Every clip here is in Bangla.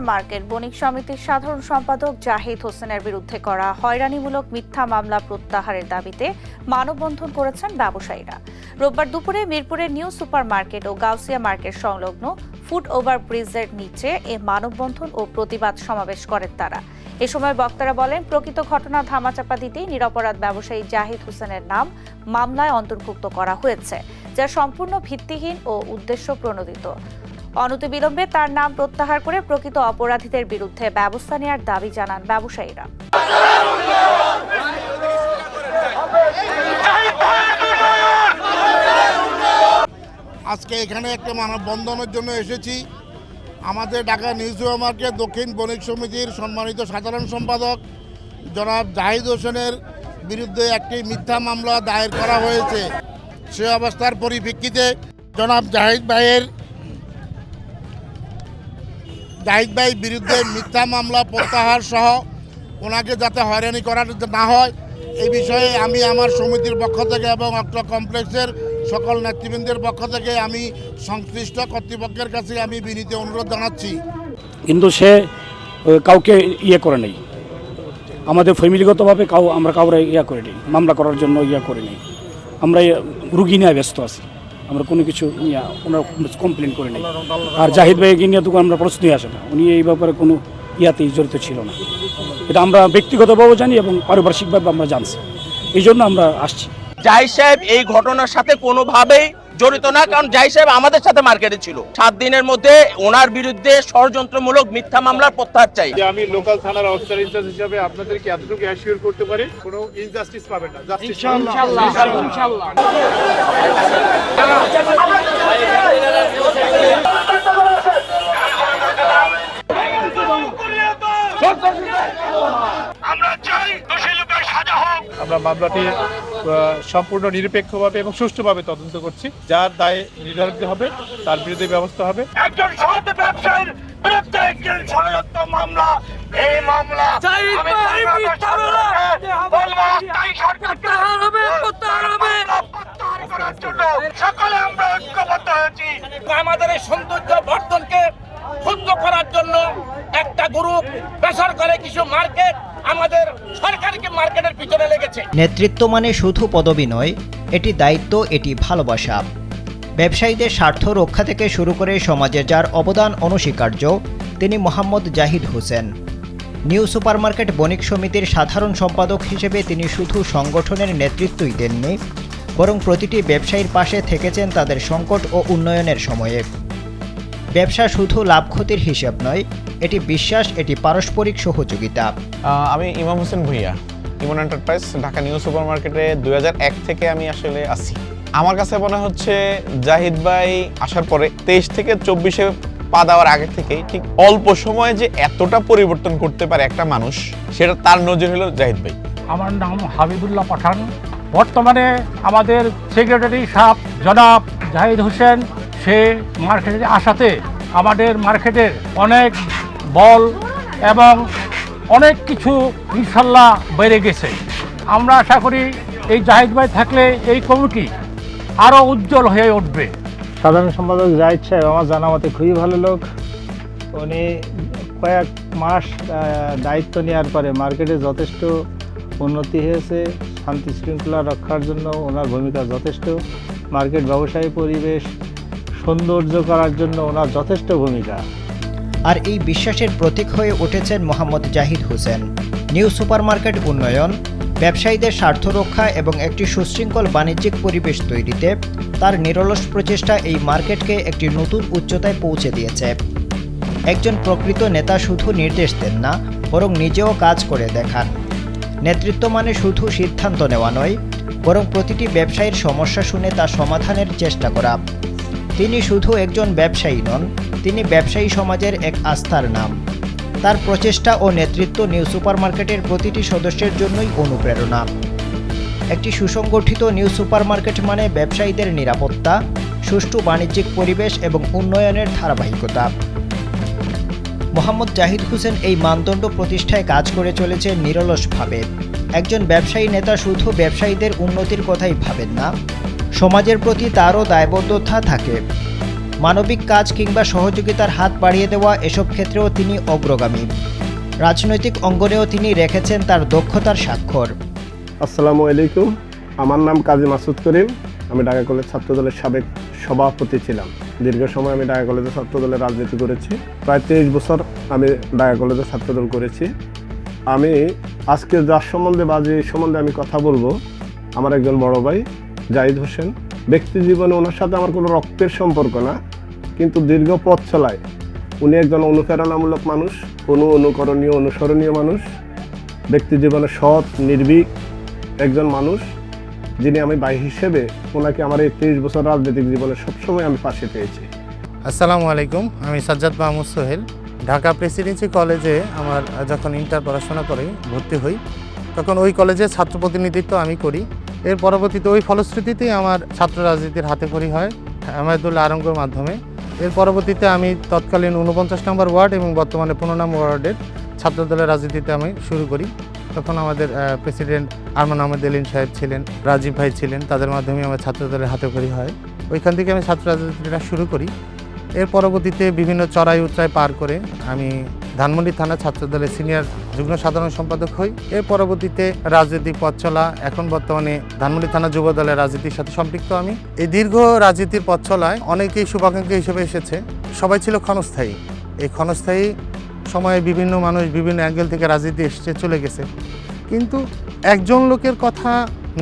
সুপার মার্কেট বণিক সমিতির সাধারণ সম্পাদক জাহিদ হোসেনের বিরুদ্ধে করা হয়রানিমূলক মিথ্যা মামলা প্রত্যাহারের দাবিতে মানববন্ধন করেছেন ব্যবসায়ীরা। রোববার দুপুরে মিরপুরের নিউ সুপার মার্কেট ও গাউসিয়া মার্কেট সংলগ্ন ফুট ওভার ব্রিজের নিচে এ মানববন্ধন ও প্রতিবাদ সমাবেশ করেন তারা। এ সময় বক্তারা বলেন, প্রকৃত ঘটনা ধামাচাপা দিতেই নিরপরাধ ব্যবসায়ী জাহিদ হোসেনের নাম মামলায় অন্তর্ভুক্ত করা হয়েছে, যা সম্পূর্ণ ভিত্তিহীন ও উদ্দেশ্য প্রণোদিত অনতিবিলম্বে তার নাম প্রত্যাহার করে প্রকৃত অপরাধীদের বিরুদ্ধে ব্যবস্থা নেওয়ার দাবি জানান ব্যবসায়ীরা। আজকে এখানে একটা মানববন্ধনের জন্য এসেছি। আমাদের ঢাকা নিউজ মার্কেট দক্ষিণ বণিক সমিতির সম্মানিত সাধারণ সম্পাদক জনাব জাহিদ হোসেনের বিরুদ্ধে একটি মিথ্যা মামলা দায়ের করা হয়েছে। সে অবস্থার পরিপ্রেক্ষিতে জনাব জাহিদ ভাইয়ের জাহিদ ভাইয়ের বিরুদ্ধে মিথ্যা মামলা প্রত্যাহার সহ ওনাকে যাতে হয়রানি করা না হয়, এই বিষয়ে আমি আমার সমিতির পক্ষ থেকে এবং অক্টো কমপ্লেক্সের সকল নেতৃবৃন্দের পক্ষ থেকে আমি সংশ্লিষ্ট কর্তৃপক্ষের কাছে আমি বিনীত অনুরোধ জানাচ্ছি। কিন্তু সে কাউকে ইয়ে করে নেই। আমাদের ফ্যামিলিগতভাবে কাউ, আমরা কাউরে ইয়া করে নিই মামলা করার জন্য ইয়া করে নিই আমরা রুগী নিয়ে ব্যস্ত আছি। আমরা কোনো কিছু ওনার কমপ্লেন করি নাই। আর জাহিদ ভাইকে নিয়ে তো আমরা প্রশ্নই আসে না। উনি এই ব্যাপারে কোনো ইয়াতেই জড়িত ছিল না। এটা আমরা ব্যক্তিগতভাবেও জানি এবং পারিপার্শ্বিকভাবে আমরা জানছি। এই জন্য আমরা আসছি। জাহিদ সাহেব এই ঘটনার সাথে কোনোভাবেই জড়িত না কারণ জাহি সাহেব আমাদের সাথে মার্কেটে ছিল। সাত দিনের মধ্যে ওনার বিরুদ্ধে ষড়যন্ত্রমূলক মিথ্যা মামলার প্রত্যাহার চাই। যে আমি লোকাল থানার অফিসার ইনচার্জ হিসাবে আপনাদেরকে এতটুকু অ্যাসিওর করতে পারি কোনো ইনজাস্টিস পাবেন না। জাস্টিস আমরা মামলাটি সম্পূর্ণ নিরপেক্ষভাবে এবং সুষ্ঠুভাবে তদন্ত করছি। যার দায়ে নির্ধারিত হবে তার বিরুদ্ধে ব্যবস্থা হবে। একজন সৎ ব্যবসায়ীর বিরুদ্ধে একটি ষড়যন্ত্র মামলা এই মামলা আমি বাংলাদেশ তাই সরকারকে মামলা প্রত্যাহার করার জন্য সকলে আমরা ঐক্যবদ্ধ হয়েছি। আমাদের এই সৌন্দর্য বর্ধনকে সুন্দর করার জন্য একটা গ্রুপ বেসরকারি কিছু মার্কেট আমাদের মার্কেটের পিছনে লেগেছে। নেতৃত্ব মানে শুধু পদবি নয় এটি দায়িত্ব এটি ভালোবাসা। ব্যবসায়ীদের স্বার্থ রক্ষা থেকে শুরু করে সমাজে যার অবদান অনস্বীকার্য তিনি মোহাম্মদ জাহিদ হোসেন। নিউ সুপারমার্কেট বণিক সমিতির সাধারণ সম্পাদক হিসেবে তিনি শুধু সংগঠনের নেতৃত্বই দেননি বরং প্রতিটি ব্যবসায়ীর পাশে থেকেছেন তাদের সংকট ও উন্নয়নের সময়ে। ব্যবসা শুধু লাভ ক্ষতির হিসাব নয় এটি বিশ্বাস এটি পারস্পরিক সহযোগিতা। আহ, আমি Imam Hossain Bhuiyan. Emon enterprise Dhaka new super মার্কেটে দু হাজার এক থেকে আমি আসলে আসি আমার কাছে মনে হচ্ছে জাহিদ ভাই আসার পরে তেইশ থেকে চব্বিশে পা দেওয়ার আগে থেকেই ঠিক অল্প সময়ে যে এতটা পরিবর্তন করতে পারে একটা মানুষ, সেটা তার নজর হলো জাহিদ ভাই। আমার নাম হাবিবুল্লাহ পাঠান। বর্তমানে আমাদের সেক্রেটারি সাহেব জনাব জাহিদ হোসেন, সে মার্কেটে আসাতে আমাদের মার্কেটের অনেক বল এবং অনেক কিছু ইনশাল্লাহ বেড়ে গেছে। আমরা আশা করি এই জাহিদ ভাই থাকলে এই কমিটি আরও উজ্জ্বল হয়ে উঠবে। সাধারণ সম্পাদক জাহিদ সাহেব, আমার জানা মতে খুবই ভালো লোক। উনি কয়েক মাস দায়িত্ব নেওয়ার পরে মার্কেটে যথেষ্ট উন্নতি হয়েছে, শান্তি শৃঙ্খলা রক্ষার জন্য ওনার ভূমিকা যথেষ্ট। মার্কেট ব্যবসায়ী পরিবেশ সৌন্দর্য করার জন্য ওনার যথেষ্ট ভূমিকা। আর এই বিশ্বাসের প্রতীক হয়ে উঠেছেন মোহাম্মদ জাহিদ হোসেন। নিউ সুপারমার্কেট উন্নয়ন, ব্যবসায়ীদের স্বার্থ রক্ষা এবং একটি সুশৃঙ্খল বাণিজ্যিক পরিবেশ তৈরিতে তার নিরলস প্রচেষ্টা এই মার্কেটকে একটি নতুন উচ্চতায় পৌঁছে দিয়েছে। একজন প্রকৃত নেতা শুধু নির্দেশ দেন না, বরং নিজেও কাজ করে দেখান। নেতৃত্ব মানে শুধু সিদ্ধান্ত নেওয়া নয়, বরং প্রতিটি ব্যবসায়ীর সমস্যা শুনে তা সমাধানের চেষ্টা করা। তিনি শুধু একজন ব্যবসায়ী নন তিনি ব্যবসায়ী সমাজের এক আস্থার নাম। তার প্রচেষ্টা ও নেতৃত্ব নিউ সুপারমার্কেটের প্রতিটি সদস্যের জন্যই অনুপ্রেরণা। একটি সুসংগঠিত নিউ সুপারমার্কেট মানে ব্যবসায়ীদের নিরাপত্তা, সুষ্ঠু বাণিজ্যিক পরিবেশ এবং উন্নয়নের ধারাবাহিকতা। মোহাম্মদ জাহিদ হোসেন এই মানদণ্ড প্রতিষ্ঠায় কাজ করে চলেছে নিরলসভাবে। একজন ব্যবসায়ী নেতা শুধু ব্যবসায়ীদের উন্নতির কথাই ভাবেন না, সমাজের প্রতি তারও দায়বদ্ধতা থাকে। মানবিক কাজ কিংবা সহযোগিতার হাত বাড়িয়ে দেওয়া এসব ক্ষেত্রেও তিনি অগ্রগামী। রাজনৈতিক অঙ্গনেও তিনি রেখেছেন তার দক্ষতার স্বাক্ষর। আসসালামু আলাইকুম। আমার নাম কাজী মাসুদ করিম। আমি ঢাকা কলেজ ছাত্রদলের সাবেক সভাপতি ছিলাম। দীর্ঘ সময় আমি ঢাকা কলেজের ছাত্রদলের রাজনীতি করেছি। প্রায় তেইশ বছর আমি ঢাকা কলেজের ছাত্রদল করেছি। আমি আজকে যার সম্বন্ধে বা যে সম্বন্ধে আমি কথা বলব, আমার একজন বড় ভাই, জাহিদ হোসেন। ব্যক্তি জীবনে ওনার সাথে আমার কোনো রক্তের সম্পর্ক না। কিন্তু দীর্ঘ পথ চলায়। উনি একজন অনুপ্রেরণামূলক মানুষ অনু অনুকরণীয়, অনুসরণীয় মানুষ। ব্যক্তি জীবনে সৎ, নির্ভীক একজন মানুষ, যিনি আমি ভাই হিসেবে ওনাকে আমার এই তেইশ বছর রাজনৈতিক জীবনে সবসময় আমি পাশে পেয়েছি। আসসালামু আলাইকুম, আমি সাজ্জাদ মাহমুদ সোহেল। ঢাকা প্রেসিডেন্সি কলেজে আমার যখন ইন্টার পড়াশোনা করে, ভর্তি হই, তখন ওই কলেজে ছাত্র প্রতিনিধিত্ব আমি করি। এর পরবর্তীতে ওই ফলশ্রুতিতেই আমার ছাত্র রাজনীতির হাতে খড়ি হয় আমায়দুল্লাহ আরঙ্গর মাধ্যমে। এর পরবর্তীতে আমি তৎকালীন উনপঞ্চাশ নম্বর ওয়ার্ড এবং বর্তমানে পনেরো নম্বর ওয়ার্ডের ছাত্রদলের রাজনীতিতে আমি শুরু করি। তখন আমাদের প্রেসিডেন্ট আরমান আহমেদ এলিন সাহেব ছিলেন, রাজীব ভাই ছিলেন, তাদের মাধ্যমে আমার ছাত্রদলের হাতে করি হয়। ওইখান থেকে আমি ছাত্র রাজনীতিটা শুরু করি। এর পরবর্তীতে বিভিন্ন চড়াই উচ্চায় পার করে আমি ধানমন্ডি থানা ছাত্রদলের সিনিয়র যুগ্ম সাধারণ সম্পাদক হই। এর পরবর্তীতে রাজনৈতিক পথ চলা, এখন বর্তমানে ধানমন্ডি থানা যুব দলের রাজনীতির সাথে সম্পৃক্ত আমি। এই দীর্ঘ রাজনীতির পথ চলায় অনেকেই শুভাকাঙ্ক্ষী হিসেবে এসেছে। সবাই ছিল ক্ষণস্থায়ী। এই ক্ষণস্থায়ী সময়ে বিভিন্ন মানুষ বিভিন্ন অ্যাঙ্গেল থেকে রাজনীতি এসছে চলে গেছে। কিন্তু একজন লোকের কথা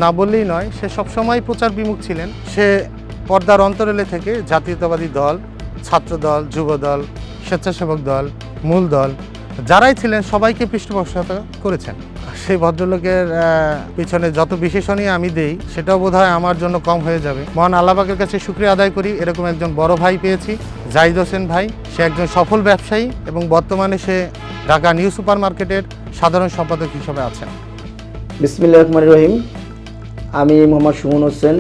না বললেই নয়, সে সবসময় প্রচার বিমুখ ছিলেন। সে পর্দার অন্তরালে থেকে জাতীয়তাবাদী দল ছাত্র দল যুব দল, স্বেচ্ছাসেবক দল মূল দল, যারাই ছিলেন, সবাইকে পৃষ্ঠপোষকতা করেছেন। সেই ভদ্রলোকের পিছনে যত বিশেষণই আমি দেই, সেটাও বোধ আমার জন্য কম হয়ে যাবে। মহান আল্লাপাকের কাছে শুক্রিয়া আদায় করি। এরকম একজন বড় ভাই পেয়েছি জাহিদ হোসেন ভাই। সে একজন সফল ব্যবসায়ী এবং বর্তমানে সে ঢাকা নিউ সুপার মার্কেটের সাধারণ সম্পাদক হিসেবে আছেন। বিসমিল্লাহ রহমান রহিম। আমি মোহাম্মদ সুমন হোসেন।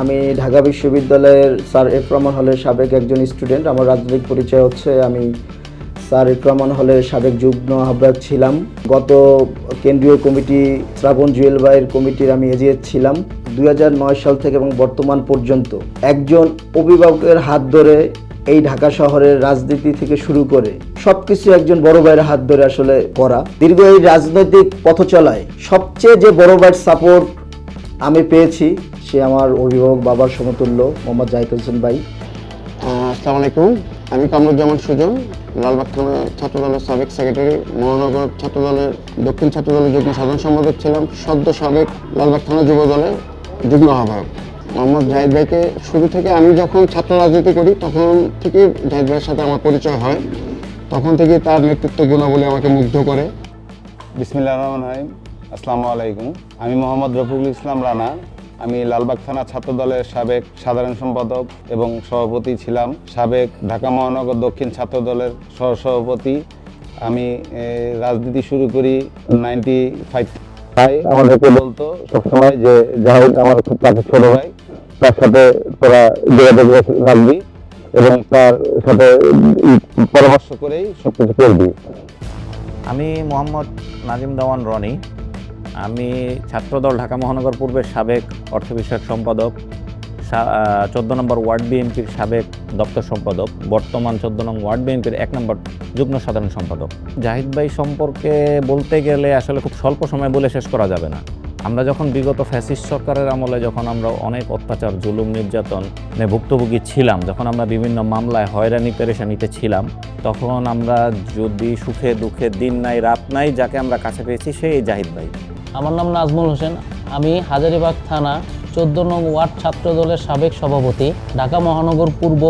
আমি ঢাকা বিশ্ববিদ্যালয়ের স্যার এফ রহমান হলের সাবেক একজন স্টুডেন্ট। আমার রাজনৈতিক পরিচয় হচ্ছে আমি স্যার এফ রহমান হলের সাবেক যুগ্ম আহ্বায়ক ছিলাম। গত কেন্দ্রীয় কমিটি শ্রাবণ জুয়েল ভাইয়ের কমিটির আমি এজিএস ছিলাম। দু হাজার নয় সাল থেকে এবং বর্তমান পর্যন্ত একজন অভিভাবকের হাত ধরে এই ঢাকা শহরের রাজনীতি থেকে শুরু করে সবকিছু একজন বড় ভাইয়ের হাত ধরে আসলে করা। দীর্ঘ এই রাজনৈতিক পথ চলায় সবচেয়ে যে বড় ভাইয়ের সাপোর্ট আমি পেয়েছি সে আমার অভিভাবক বাবার সমতুল্য মোহাম্মদ জাহিদ হোসেন ভাই। আসসালামু আলাইকুম। আমি কামরুজ্জামান সুজন লালবাগ থানা ছাত্রদলের সাবেক সেক্রেটারি মহানগর ছাত্রদলের, দক্ষিণ ছাত্রদলের যুগ্ম সাধারণ সম্পাদক ছিলাম, সদ্য সাবেক লালবাগ থানা যুব দলের যুগ্ম আহ্বায়ক। মোহাম্মদ জাহিদ ভাইকে শুরু থেকে আমি যখন ছাত্র রাজনীতি করি, তখন থেকে জাহিদ ভাইয়ের সাথে আমার পরিচয় হয়। তখন থেকে তার নেতৃত্ব গুণাবলী আমাকে মুগ্ধ করে। বিসমিল্লা রহমান রহিম। আসসালামু আলাইকুম। আমি মোহাম্মদ রফিকুল ইসলাম রানা আমি লালবাগ থানা ছাত্র দলের সাবেক সাধারণ সম্পাদক এবং সভাপতি ছিলাম। সাবেক ঢাকা মহানগর দক্ষিণ ছাত্র দলের সহসভাপতি। আমি রাজনীতি শুরু করি নাইনটি ফাইভ। ভাই আমাদেরকে বলতো সবসময় যে জাহিদ আমার খুব কাছে ছোট ভাই। তার সাথে তোরা যোগাযোগ রাখবি এবং তার সাথে পরামর্শ করেই সবকিছু করবি। আমি মোহাম্মদ নাজিম দেওয়ান রনি। আমি ছাত্রদল ঢাকা মহানগর পূর্বের সাবেক অর্থ বিষয়ক সম্পাদক চোদ্দ নম্বর ওয়ার্ড বিএনপির সাবেক দপ্তর সম্পাদক, বর্তমান চোদ্দ নম্বর ওয়ার্ড বিএনপির এক নম্বর যুগ্ম সাধারণ সম্পাদক। জাহিদ ভাই সম্পর্কে বলতে গেলে আসলে খুব স্বল্প সময় বলে শেষ করা যাবে না। আমরা যখন বিগত ফ্যাসিস্ট সরকারের আমলে যখন আমরা অনেক অত্যাচার, জুলুম, নির্যাতন ভুক্তভোগী ছিলাম, যখন আমরা বিভিন্ন মামলায় হয়রানি, পেরেশানিতে ছিলাম, তখন আমরা যদি সুখে দুঃখে দিন নাই, রাত নাই যাকে আমরা কাছে পেয়েছি, সেই জাহিদ ভাই। আমার নাম নাজমুল হোসেন। আমি হাজারিবাগ থানা চোদ্দ নং ওয়ার্ড ছাত্র দলের সাবেক সভাপতি, ঢাকা মহানগর পূর্ব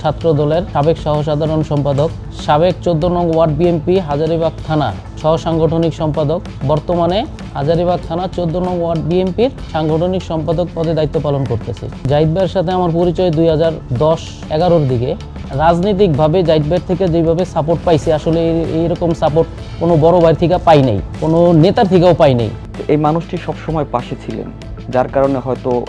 ছাত্র দলের সাবেক সহসাধারণ সম্পাদক, সাবেক চোদ্দ নং ওয়ার্ড বিএমপি, হাজারিবাগ থানা। সহ সাংগঠনিক সম্পাদক। বর্তমানে হাজারিবাগ থানা চোদ্দ নং ওয়ার্ড বিএনপির সাংগঠনিক সম্পাদক পদে দায়িত্ব পালন করতেছি। জাহিদ ভাইয়ের সাথে আমার পরিচয় দুই হাজার দশ এগারোর দিকে। রাজনৈতিকভাবে জাহিদ ভাইয়ের থেকে যেভাবে সাপোর্ট পাইছি, আসলে এই- এইরকম সাপোর্ট কোনো বড় ভাই থেকে পাই নাই, কোনো নেতার থেকেও পাই নাই। এই মানুষটি সবসময় পাশে ছিলেন, যার কারণে হয়তো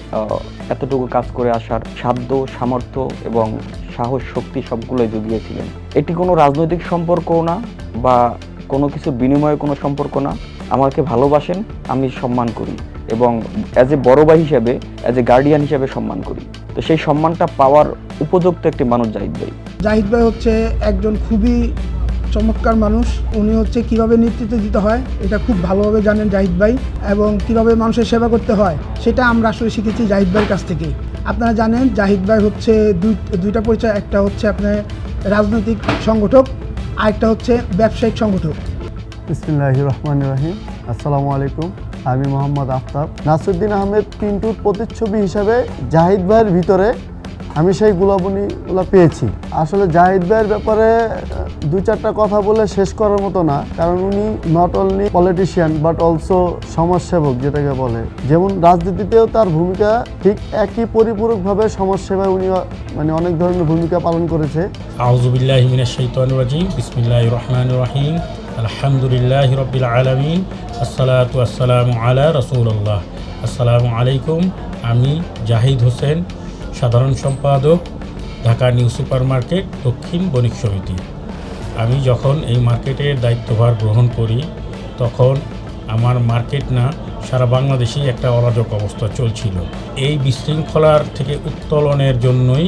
এতটুকু কাজ করে আসার সাধ্য, সামর্থ্য এবং সাহস, শক্তি সবগুলোই জুগিয়েছিলেন। এটি কোনো রাজনৈতিক সম্পর্কও না বা কোনো কিছু বিনিময়ে কোনো সম্পর্ক না। আমাকে ভালোবাসেন, আমি সম্মান করি এবং অ্যাজ এ বড় ভাই হিসাবে অ্যাজ এ গার্ডিয়ান হিসাবে সম্মান করি। তো সেই সম্মানটা পাওয়ার উপযুক্ত একটি মানুষ জাহিদ ভাই। জাহিদ ভাই হচ্ছে একজন খুবই চমৎকার মানুষ। উনি হচ্ছে কীভাবে নেতৃত্ব দিতে হয়, এটা খুব ভালোভাবে জানেন জাহিদ ভাই এবং কীভাবে মানুষের সেবা করতে হয়, সেটা আমরা আসলে শিখেছি জাহিদ ভাইয়ের কাছ থেকে আপনারা জানেন জাহিদ ভাই হচ্ছে দুই, দুইটা পরিচয়, একটা হচ্ছে আপনার রাজনৈতিক সংগঠক আরেকটা হচ্ছে ব্যবসায়িক সংগঠক। ইসমিল্লাহি রহমান রাহিম। আসসালামু আলাইকুম। আমি মোহাম্মদ আফতাব। নাসুদ্দিন আহমেদ পিন্টুর প্রতিচ্ছবি হিসাবে জাহিদ ভাইয়ের ভিতরে আমি সেই গুলাবনীগুলো পেয়েছি। আসলে জাহিদ ভাইয়ের ব্যাপারে দু চারটা কথা বলে শেষ করার মতো না, কারণ উনি not only politician but also সমাজসেবক যেটাকে বলে। যেমন রাজনীতিতেও তার ভূমিকা ঠিক একই পরিপূরকভাবে সমাজসেবায় উনি মানে অনেক ধরনের ভূমিকা পালন করেছে। আলহামদুলিল্লাহি রাব্বিল আলামিন, আসসালাতু আসসালামু আলা রাসূলুল্লাহ। আসসালামু আলাইকুম, আমি জাহিদ হোসেন সাধারণ সম্পাদক, ঢাকা নিউ সুপার মার্কেট দক্ষিণ বণিক সমিতি। আমি যখন এই মার্কেটের দায়িত্বভার গ্রহণ করি, তখন আমার মার্কেট না, সারা বাংলাদেশেই একটা অরাজক অবস্থা চলছিল। এই বিশৃঙ্খলার থেকে উত্তোলনের জন্যই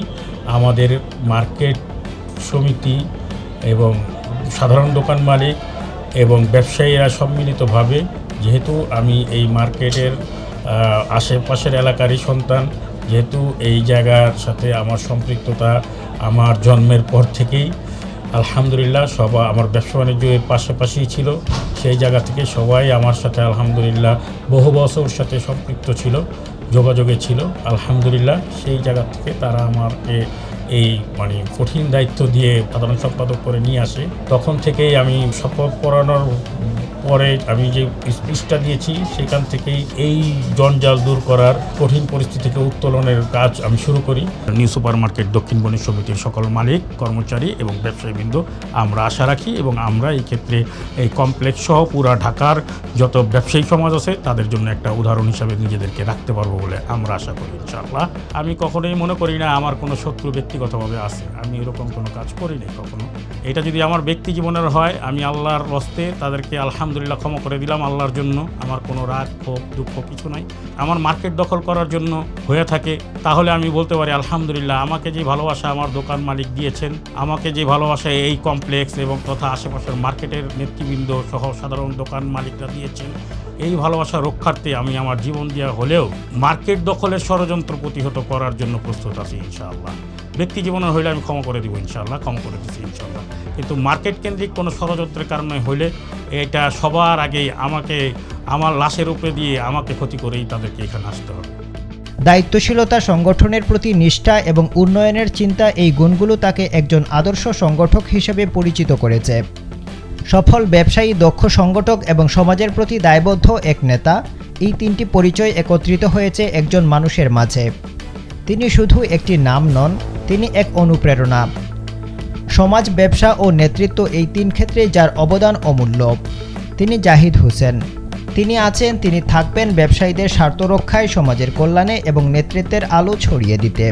আমাদের মার্কেট সমিতি এবং সাধারণ দোকান মালিক এবং ব্যবসায়ীরা সম্মিলিতভাবে, যেহেতু আমি এই মার্কেটের আশেপাশের এলাকারই সন্তান যেহেতু এই জায়গার সাথে আমার সম্পৃক্ততা আমার জন্মের পর থেকেই, আলহামদুলিল্লাহ সবাই আমার ব্যবসা বাণিজ্য এর পাশাপাশি ছিল। সেই জায়গা থেকে সবাই আমার সাথে আলহামদুলিল্লাহ বহু বছর সাথে সম্পৃক্ত ছিল, যোগাযোগে ছিল। আলহামদুলিল্লাহ সেই জায়গা থেকে তারা আমাকে এই মানে কঠিন দায়িত্ব দিয়ে সাধারণ সম্পাদক করে নিয়ে আসে। তখন থেকেই আমি শপথ পড়ানোর পরে আমি যে স্পিচটা দিয়েছি, সেখান থেকেই এই জঞ্জাল দূর করার কঠিন পরিস্থিতি থেকে উত্তোলনের কাজ আমি শুরু করি। নিউ সুপার মার্কেট দক্ষিণ সমিতির সকল মালিক, কর্মচারী এবং ব্যবসায়ীবৃন্দ, আমরা আশা রাখি এবং আমরা এই ক্ষেত্রে এই কমপ্লেক্স সহ পুরা ঢাকার যত ব্যবসায়ী সমাজ আছে, তাদের জন্য একটা উদাহরণ হিসাবে নিজেদেরকে রাখতে পারব বলে আমরা আশা করি, ইনশাআল্লাহ। আমি কখনোই মনে করি না আমার কোনো শত্রু ব্যক্তিগতভাবে আছে। আমি এরকম কোনো কাজ করিনি কখনো। এটা যদি আমার ব্যক্তি জীবনের হয়, আমি আল্লাহর রস্তে তাদেরকে আলহামদুলিল্লাহ ক্ষমা করে দিলাম আল্লাহর জন্য। আমার কোনো রাগ, ক্ষোভ, দুঃখ কিছু নাই। আমার মার্কেট দখল করার জন্য হয়ে থাকে। তাহলে আমি বলতে পারি, আলহামদুলিল্লাহ, আমাকে যে ভালোবাসা আমার দোকান মালিক দিয়েছেন, আমাকে যে ভালোবাসা এই কমপ্লেক্স এবং তথা আশেপাশের মার্কেটের নেতৃবৃন্দ সহ সাধারণ দোকান মালিকরা দিয়েছেন, এই ভালোবাসা রক্ষার্থে আমি আমার জীবন দেওয়া হলেও মার্কেট দখলের ষড়যন্ত্র প্রতিহত করার জন্য প্রস্তুত আছি, ইনশাআল্লাহ। ব্যক্তি জীবনের হইলে আমি ক্ষমা করে দিব, ইনশাআল্লাহ, ক্ষমা করে দিচ্ছি ইনশাআল্লাহ। কিন্তু মার্কেট কেন্দ্রিক কোনো ষড়যন্ত্রের কারণে হইলে এটা সবার আগে আমাকে, আমার লাশের উপরে দিয়ে আমাকে ক্ষতি করেই তাদেরকে এখানে আসতে হবে। দায়িত্বশীলতা সংগঠনের প্রতি নিষ্ঠা এবং উন্নয়নের চিন্তা এই গুণগুলো তাকে একজন আদর্শ সংগঠক হিসেবে পরিচিত করেছে। সফল ব্যবসায়ী, দক্ষ সংগঠক এবং সমাজের প্রতি দায়বদ্ধ এক নেতা, এই তিনটি পরিচয় একত্রিত হয়েছে একজন মানুষের মাঝে। তিনি শুধু একটি নাম নন, তিনি এক অনুপ্রেরণা। সমাজ, ব্যবসা ও নেতৃত্ব এই তিন ক্ষেত্রে যার অবদান অমূল্য। তিনি জাহিদ হোসেন। তিনি আছেন, তিনি থাকবেন ব্যবসায়ীদের স্বার্থ রক্ষায় সমাজের কল্যাণে এবং নেতৃত্বের আলো ছড়িয়ে দিতে।